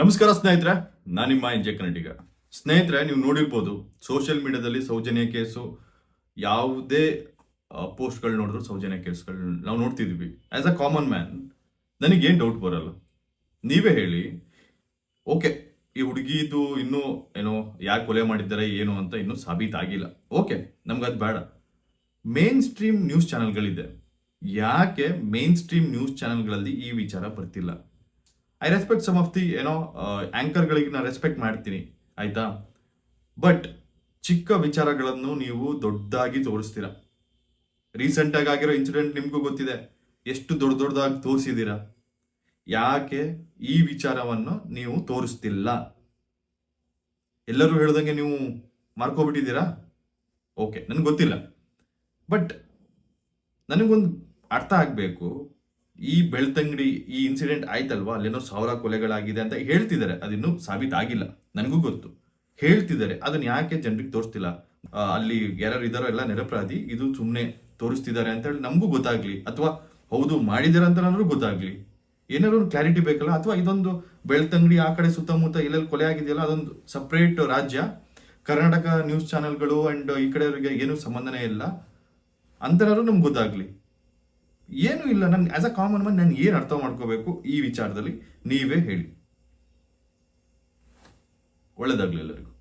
ನಮಸ್ಕಾರ ಸ್ನೇಹಿತರೆ, ನಾನು ನಿಮ್ಮ ಎನ್ ಜೆ ಕನ್ನಡಿಗ. ಸ್ನೇಹಿತರೆ, ನೀವು ನೋಡಿರ್ಬೋದು ಸೋಷಿಯಲ್ ಮೀಡಿಯಾದಲ್ಲಿ ಸೌಜನ್ಯ ಕೇಸು, ಯಾವುದೇ ಪೋಸ್ಟ್ಗಳು ನೋಡಿದ್ರು ಸೌಜನ್ಯ ಕೇಸ್ಗಳು ನಾವು ನೋಡ್ತಿದ್ವಿ. ಆ್ಯಸ್ ಅ ಕಾಮನ್ ಮ್ಯಾನ್ ನನಗೇನು ಡೌಟ್ ಬರಲ್ಲ. ನೀವೇ ಹೇಳಿ ಓಕೆ ಈ ಹುಡುಗಿದು ಇನ್ನೂ, ಏನೋ, ಯಾರು ಕೊಲೆ ಮಾಡಿದ್ದಾರೆ, ಏನು ಅಂತ ಇನ್ನೂ ಸಾಬೀತಾಗಿಲ್ಲ. ಓಕೆ ನಮ್ಗೆ ಅದು ಬೇಡ. ಮೇನ್ ಸ್ಟ್ರೀಮ್ ನ್ಯೂಸ್ ಚಾನೆಲ್ಗಳಿದೆ ಯಾಕೆ ಮೇನ್ ಸ್ಟ್ರೀಮ್ ನ್ಯೂಸ್ ಚಾನೆಲ್ಗಳಲ್ಲಿ ಈ ವಿಚಾರ ಬರ್ತಿಲ್ಲ? I respect some of the ಏನೋ ಆ್ಯಂಕರ್ಗಳಿಗೆ ನಾನು ರೆಸ್ಪೆಕ್ಟ್ ಮಾಡ್ತೀನಿ, ಆಯ್ತಾ? ಬಟ್ ಚಿಕ್ಕ ವಿಚಾರಗಳನ್ನು ನೀವು ದೊಡ್ಡದಾಗಿ ತೋರಿಸ್ತೀರಾ? ರೀಸೆಂಟ್ ಆಗಿ ಆಗಿರೋ ಇನ್ಸಿಡೆಂಟ್ ನಿಮಗೂ ಗೊತ್ತಿದೆ. ಎಷ್ಟು ದೊಡ್ಡ ದೊಡ್ಡದಾಗಿ ತೋರಿಸಿದ್ದೀರಾ ಯಾಕೆ ಈ ವಿಚಾರವನ್ನು ನೀವು ತೋರಿಸ್ತಿಲ್ಲ? ಎಲ್ಲರೂ ಹೇಳ್ದಂಗೆ ನೀವು ಮಾರ್ಕೋಬಿಟ್ಟಿದ್ದೀರಾ? ಓಕೆ ನನಗೆ ಗೊತ್ತಿಲ್ಲ. ಬಟ್ ನನಗೊಂದು ಅರ್ಥ ಆಗಬೇಕು. ಈ ಬೆಳ್ತಂಗಡಿ ಈ ಇನ್ಸಿಡೆಂಟ್ ಆಯ್ತಲ್ವಾ? ಅಲ್ಲೇನೋ ಸಾವಿರ ಕೊಲೆಗಳಾಗಿದೆ ಅಂತ ಹೇಳ್ತಿದ್ದಾರೆ. ಅದಿನ್ನೂ ಸಾಬೀತಾಗಿಲ್ಲ. ನನಗೂ ಗೊತ್ತು. ಹೇಳ್ತಿದ್ದಾರೆ. ಅದನ್ನ ಯಾಕೆ ಜನರಿಗೆ ತೋರಿಸ್ತಿಲ್ಲ? ಅಲ್ಲಿ ಯಾರು ಇದಾರೋ ಎಲ್ಲ ನಿರಪರಾಧಿ ಇದು ಸುಮ್ಮನೆ ತೋರಿಸ್ತಿದ್ದಾರೆ ಅಂತ ಹೇಳಿ ನಮಗೂ ಗೊತ್ತಾಗ್ಲಿ. ಅಥವಾ ಹೌದು ಮಾಡಿದಾರೆ ಅಂತ ನನಗೂ ಗೊತ್ತಾಗ್ಲಿ. ಏನಾದ್ರು ಒಂದು ಕ್ಲಾರಿಟಿ ಬೇಕಲ್ಲ? ಅಥವಾ ಇದೊಂದು ಬೆಳ್ತಂಗಡಿ ಆ ಕಡೆ ಸುತ್ತಮುತ್ತ ಎಲ್ಲೆಲ್ಲಿ ಕೊಲೆ ಆಗಿದೆಯಲ್ಲ, ಅದೊಂದು ಸಪ್ರೇಟ್ ರಾಜ್ಯ. ಕರ್ನಾಟಕ ನ್ಯೂಸ್ ಚಾನೆಲ್ಗಳು ಅಂಡ್ ಈ ಕಡೆಯವರಿಗೆ ಏನೂ ಸಂಬಂಧನೇ ಇಲ್ಲ. ಅಂತನಾದ್ರು ನಮ್ಗೆ ಗೊತ್ತಾಗ್ಲಿ. ಏನು ಇಲ್ಲ. ನನ್ ಆಸ್ ಅ ಕಾಮನ್ ಮ್ಯಾನ್ ನಾನು ಏನು ಅರ್ಥ ಮಾಡ್ಕೋಬೇಕು ಈ ವಿಚಾರದಲ್ಲಿ ನೀವೇ ಹೇಳಿ. ಒಳ್ಳೇದಾಗ್ಲಿ ಎಲ್ಲರಿಗೂ.